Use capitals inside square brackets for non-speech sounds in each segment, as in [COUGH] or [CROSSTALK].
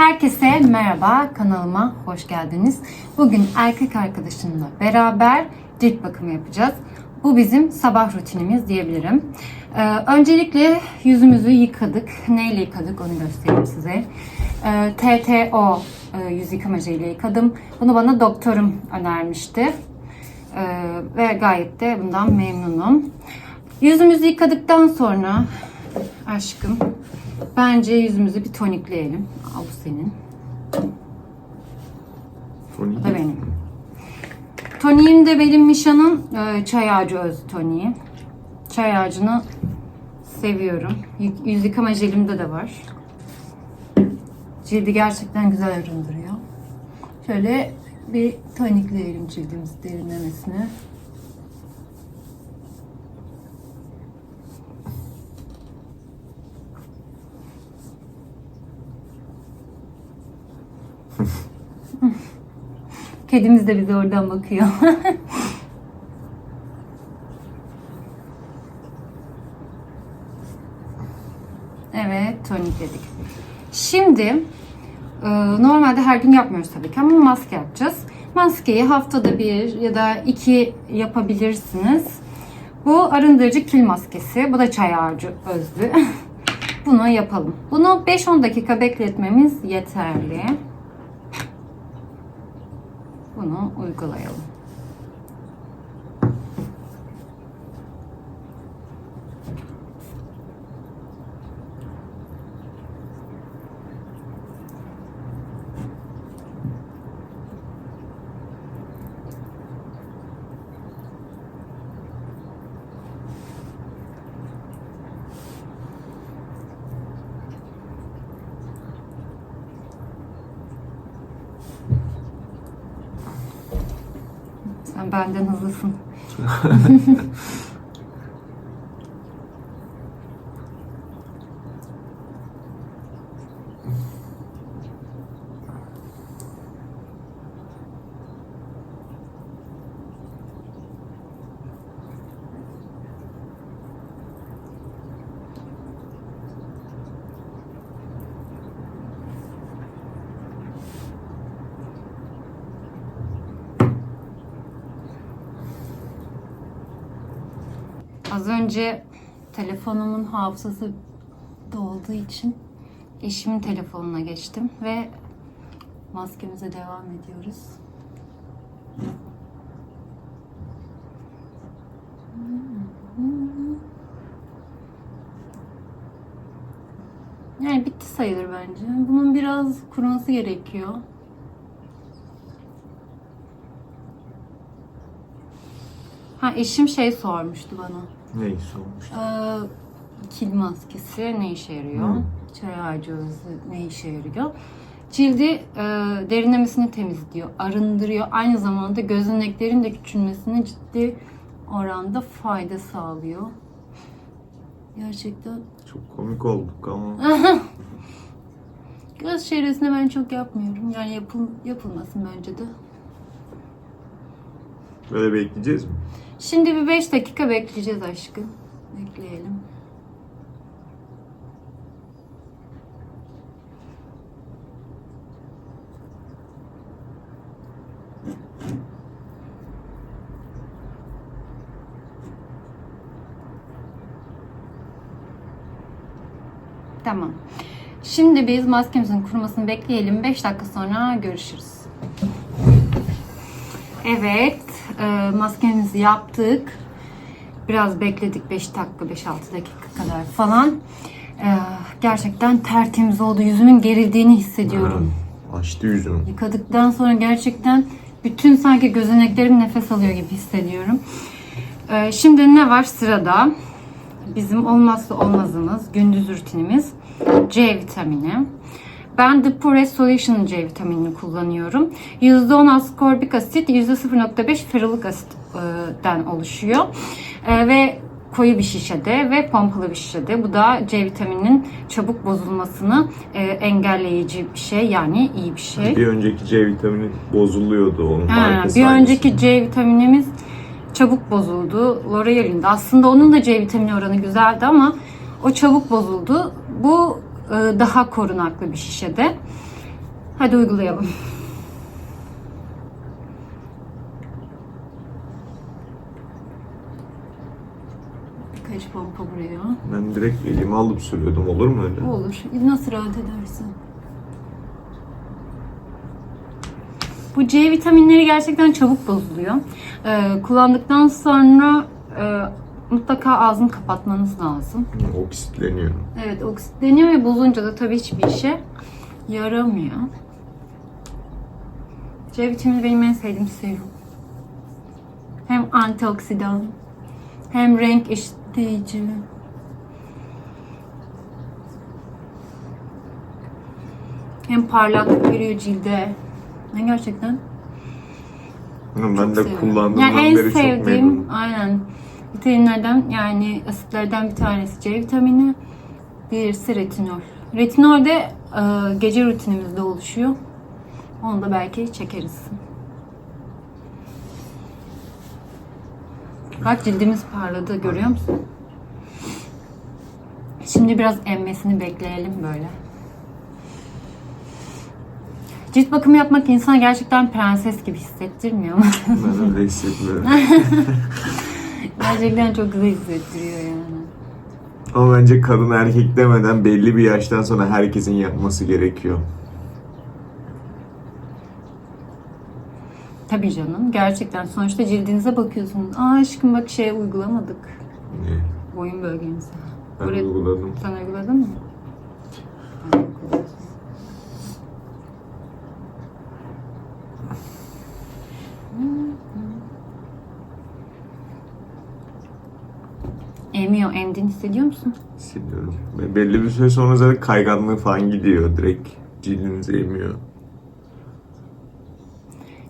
Herkese merhaba, kanalıma hoş geldiniz. Bugün erkek arkadaşımla beraber cilt bakımı yapacağız. Bu bizim sabah rutinimiz diyebilirim. Ee, öncelikle yüzümüzü yıkadık. Neyle yıkadık onu göstereyim size. Ee, TTO e, yüz yıkamacıyla yıkadım. Bunu bana doktorum önermişti. Ee, ve gayet de bundan memnunum. Yüzümüzü yıkadıktan sonra aşkım bence yüzümüzü bir tonikleyelim. Al bu senin. Bu da benim. Toniğim de benim Misha'nın e, çay ağacı öz toniği. Çay ağacını seviyorum. Yüz yıkama jelimde de var. Cildi gerçekten güzel arındırıyor. Şöyle bir tonikleyelim cildimizi derinlemesine. Kedimiz de bize oradan bakıyor. [LAUGHS] evet, tonikledik. Şimdi e, normalde her gün yapmıyoruz tabii ki ama maske yapacağız. Maskeyi haftada bir ya da iki yapabilirsiniz. Bu arındırıcı kil maskesi. Bu da çay ağacı özlü. [LAUGHS] Bunu yapalım. Bunu 5-10 dakika bekletmemiz yeterli. Bunu uygulayalım. Sen benden hızlısın. [LAUGHS] Az önce telefonumun hafızası dolduğu için eşimin telefonuna geçtim ve maskemize devam ediyoruz. Yani bitti sayılır bence. Bunun biraz kuruması gerekiyor. Ha eşim şey sormuştu bana. Neyi sormuş? Ee, kil maskesi ne işe yarıyor? Hı. Çay ağacı özü ne işe yarıyor? Cildi e, derinlemesini temizliyor, arındırıyor. Aynı zamanda gözeneklerin de küçülmesine ciddi oranda fayda sağlıyor. Gerçekten Çok komik olduk ama. [LAUGHS] göz çevresine ben çok yapmıyorum. Yani yapıl, yapılmasın bence de. Böyle bekleyeceğiz mi? Şimdi bir 5 dakika bekleyeceğiz aşkım. Bekleyelim. Tamam. Şimdi biz maskemizin kurumasını bekleyelim. 5 dakika sonra görüşürüz. Evet, e, maskemizi yaptık. Biraz bekledik 5 dakika, 5-6 dakika kadar falan. E, gerçekten tertemiz oldu. Yüzümün gerildiğini hissediyorum. Ha, Açtı yüzümü. Yıkadıktan sonra gerçekten bütün sanki gözeneklerim nefes alıyor gibi hissediyorum. E, şimdi ne var sırada? Bizim olmazsa olmazımız, gündüz rutinimiz C vitamini. Ben The Pure Solution C vitaminini kullanıyorum. %10 ascorbik asit, %0.5 ferulik asitten oluşuyor. Ee, ve koyu bir şişede ve pompalı bir şişede. Bu da C vitamininin çabuk bozulmasını e, engelleyici bir şey yani iyi bir şey. Bir önceki C vitamini bozuluyordu onun Ha, markası bir önceki C vitaminimiz çabuk bozuldu. L'Oreal'in de. Aslında onun da C vitamini oranı güzeldi ama o çabuk bozuldu. Bu e, daha korunaklı bir şişede. Hadi uygulayalım. Birkaç pompa buraya. Ben direkt elime alıp sürüyordum. Olur mu öyle? Olur. Nasıl rahat edersin? Bu C vitaminleri gerçekten çabuk bozuluyor. Ee, kullandıktan sonra e, mutlaka ağzını kapatmanız lazım. Oksitleniyor. Evet oksitleniyor ve bozunca da tabii hiçbir işe yaramıyor. C vitamini benim en sevdiğim serum. Hem antioksidan hem renk eşitleyici. Hem parlaklık veriyor cilde. Ne gerçekten? Ben Çok de seviyorum. kullandığımdan Yani en beri çok sevdiğim memnunum. aynen vitaminlerden yani asitlerden bir tanesi C vitamini, diğerisi retinol. Retinol de e, gece rutinimizde oluşuyor. Onu da belki çekeriz. Bak cildimiz parladı görüyor musun? Şimdi biraz emmesini bekleyelim böyle. Cilt bakımı yapmak insana gerçekten prenses gibi hissettirmiyor mu? Ben öyle hissetmiyorum. [LAUGHS] Gerçekten çok güzel hissettiriyor yani. Ama bence kadın erkek demeden belli bir yaştan sonra herkesin yapması gerekiyor. Tabii canım. Gerçekten sonuçta cildinize bakıyorsunuz. Aa aşkım bak şey uygulamadık. Ne? Boyun bölgenize. Ben Buraya- uyguladım. Sen uyguladın mı? Ben uyguladım. Emiyor, emdiğini hissediyor musun? Hissediyorum. Ve belli bir süre sonra zaten kayganlığı falan gidiyor. Direkt cildinizi emiyor.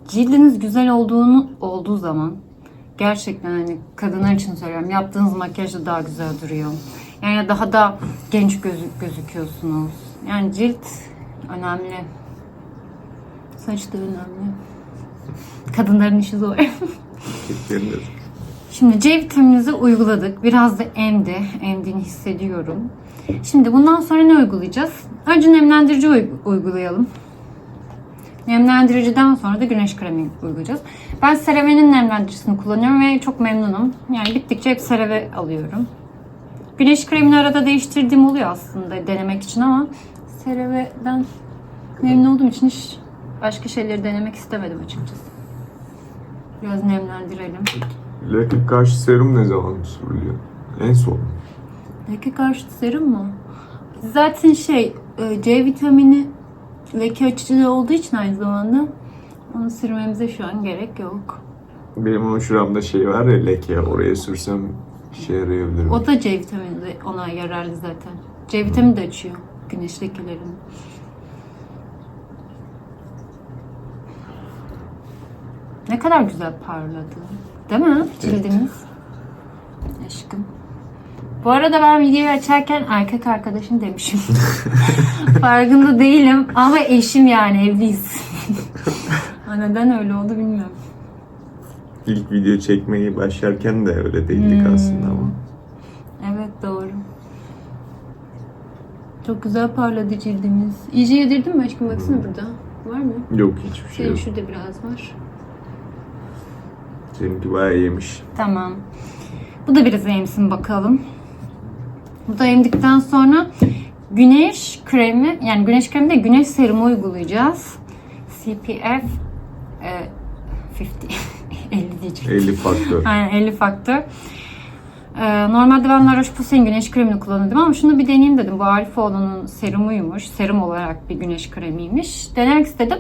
Cildiniz güzel olduğunu olduğu zaman gerçekten hani kadınlar için söylüyorum yaptığınız makyaj da daha güzel duruyor. Yani daha da genç gözük gözüküyorsunuz. Yani cilt önemli. Saç da önemli. Kadınların işi zor. Erkeklerin de. Şimdi C vitamininizi uyguladık. Biraz da emdi. Emdiğini hissediyorum. Şimdi bundan sonra ne uygulayacağız? Önce nemlendirici uy- uygulayalım. Nemlendiriciden sonra da güneş kremi uygulayacağız. Ben CeraVe'nin nemlendiricisini kullanıyorum ve çok memnunum. Yani bittikçe hep CeraVe alıyorum. Güneş kremini arada değiştirdiğim oluyor aslında denemek için ama CeraVe'den memnun olduğum için hiç başka şeyleri denemek istemedim açıkçası. Biraz nemlendirelim. Leke karşı serum ne zaman sürülüyor? En son. Leke karşıtı serum mu? Zaten şey e, C vitamini leke açıcı olduğu için aynı zamanda onu sürmemize şu an gerek yok. Benim ama şuramda şey var ya leke. Oraya sürsem işe yarayabilir. O da C vitamini de ona yararlı zaten. C vitamini de açıyor güneş lekelerini. Ne kadar güzel parladı. Değil mi cildimiz? Aşkım. Bu arada ben videoyu açarken erkek arkadaşım demişim. [LAUGHS] Farkında değilim ama eşim yani evliyiz. [LAUGHS] Neden öyle oldu bilmiyorum. İlk video çekmeyi başlarken de öyle değildik Hmm. aslında ama. Evet doğru. Çok güzel parladı cildimiz. İyice yedirdin mi aşkım? Baksana burada. Var mı? Yok hiçbir şey Senin yok. şurada biraz var. Seninki bayağı yemiş. Tamam. Bu da biraz emsin bakalım. Bu da emdikten sonra güneş kremi yani güneş kremi de güneş serumu uygulayacağız. SPF e, 50 50 diyeceğim. 50 faktör. Aynen 50 faktör. Ee, normalde ben La Roche-Posay'in güneş kremini kullanırdım ama şunu bir deneyeyim dedim. Bu Arifoğlu'nun serumuymuş. Serum olarak bir güneş kremiymiş. Denemek istedim.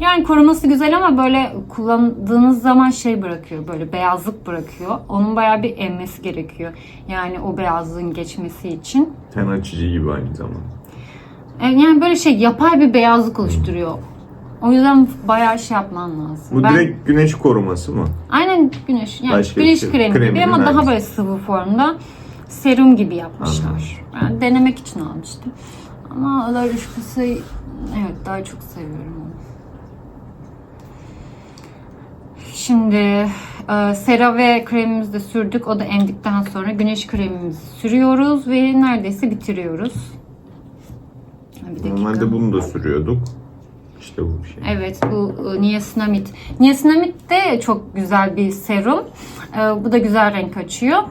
Yani koruması güzel ama böyle kullandığınız zaman şey bırakıyor. Böyle beyazlık bırakıyor. Onun bayağı bir emmesi gerekiyor. Yani o beyazlığın geçmesi için. Ten açıcı gibi aynı zamanda. E, Yani böyle şey yapay bir beyazlık oluşturuyor. O yüzden bayağı şey yapman lazım. Bu Ben- direkt güneş koruması mı? Aynen güneş. Yani Başka güneş şey- kremi gibi kreminin ama daha böyle sıvı formda serum gibi yapmışlar. Ben denemek için almıştım. Ama La Roche-Posay evet daha çok seviyorum onu. Şimdi e, CeraVe kremimizi de sürdük. O da emdikten sonra güneş kremimizi sürüyoruz ve neredeyse bitiriyoruz. Bir dakika. Normalde bunu da sürüyorduk. İşte bu bir şey. Evet bu e, niasinamid. Niasinamid de çok güzel bir serum. E, bu da güzel renk açıyor.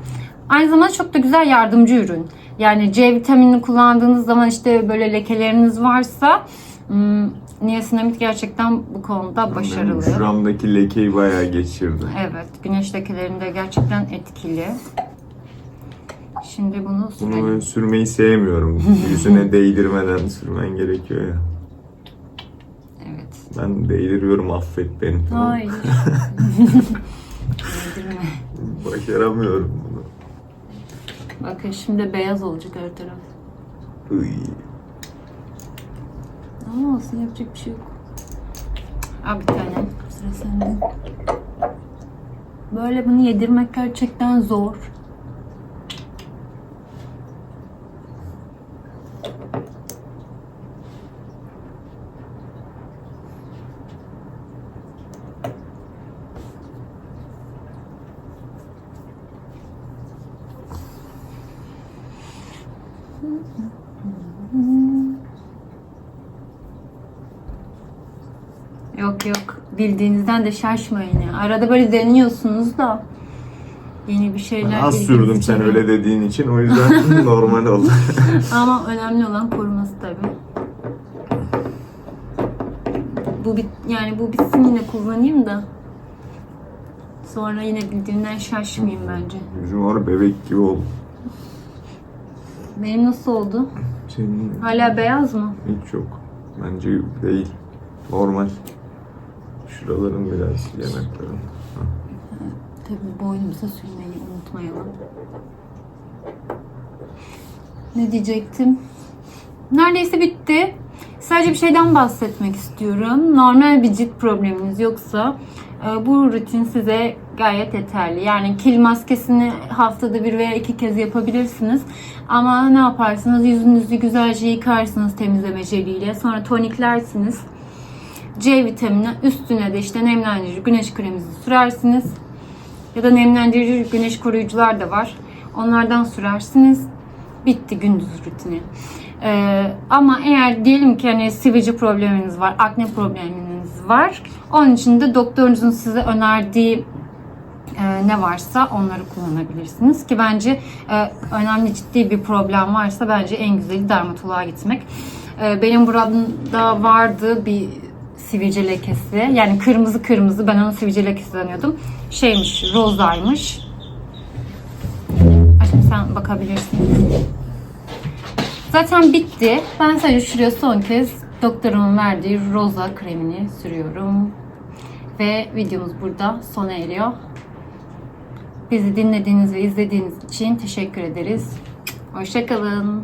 Aynı zamanda çok da güzel yardımcı ürün. Yani C vitaminini kullandığınız zaman işte böyle lekeleriniz varsa hmm, niasinamid gerçekten bu konuda Benim başarılı. şuramdaki lekeyi bayağı geçirdi. Evet, güneş lekelerinde gerçekten etkili. Şimdi bunu Bunu sürelim. ben sürmeyi sevmiyorum. Yüzüne [LAUGHS] değdirmeden sürmen gerekiyor ya. Evet. Ben değdiriyorum affet beni. Hayır. Yedirme. Başaramıyorum bunu. Bakın şimdi beyaz olacak her taraf. Iy. Ama olsun yapacak bir şey yok. Al bir tane. Sıra sende. Böyle bunu yedirmek gerçekten zor. [LAUGHS] Yok yok. Bildiğinizden de şaşmayın ya. Arada böyle deniyorsunuz da yeni bir şeyler. Az ilginizi sürdüm sen öyle dediğin için o yüzden [LAUGHS] normal oldu. [LAUGHS] Ama önemli olan koruması tabii. Bu bit yani bu bitsin yine kullanayım da. Sonra yine bildiğimden şaşmayayım bence. Yüzüm var bebek gibi oldu. Benim nasıl oldu? Senin Hala beyaz mı? hiç yok. Bence değil. Normal. Şuraların biraz yanakların. Tabii boynumuza sürmeyi unutmayalım. Ne diyecektim? Neredeyse bitti. Sadece bir şeyden bahsetmek istiyorum. Normal bir cilt probleminiz yoksa e, bu rutin size gayet yeterli. Yani kil maskesini haftada bir veya iki kez yapabilirsiniz. Ama ne yaparsınız? Yüzünüzü güzelce yıkarsınız temizleme jeliyle. Sonra toniklersiniz. C vitamini üstüne de işte nemlendirici güneş kreminizi sürersiniz. Ya da nemlendirici güneş koruyucular da var. Onlardan sürersiniz. Bitti gündüz rutini. Ee, ama eğer diyelim ki hani sivilce probleminiz var, akne probleminiz var. Onun için de doktorunuzun size önerdiği e, ne varsa onları kullanabilirsiniz. Ki bence e, önemli ciddi bir problem varsa bence en güzeli dermatoloğa gitmek. E, benim buramda vardı bir sivilce lekesi. Yani kırmızı kırmızı ben onu sivilce lekesi sanıyordum. Şeymiş, rozaymış. Aşkım sen bakabilirsin. Zaten bitti. Ben sadece şuraya son kez doktorumun verdiği roza kremini sürüyorum. Ve videomuz burada sona eriyor. Bizi dinlediğiniz ve izlediğiniz için teşekkür ederiz. Hoşçakalın.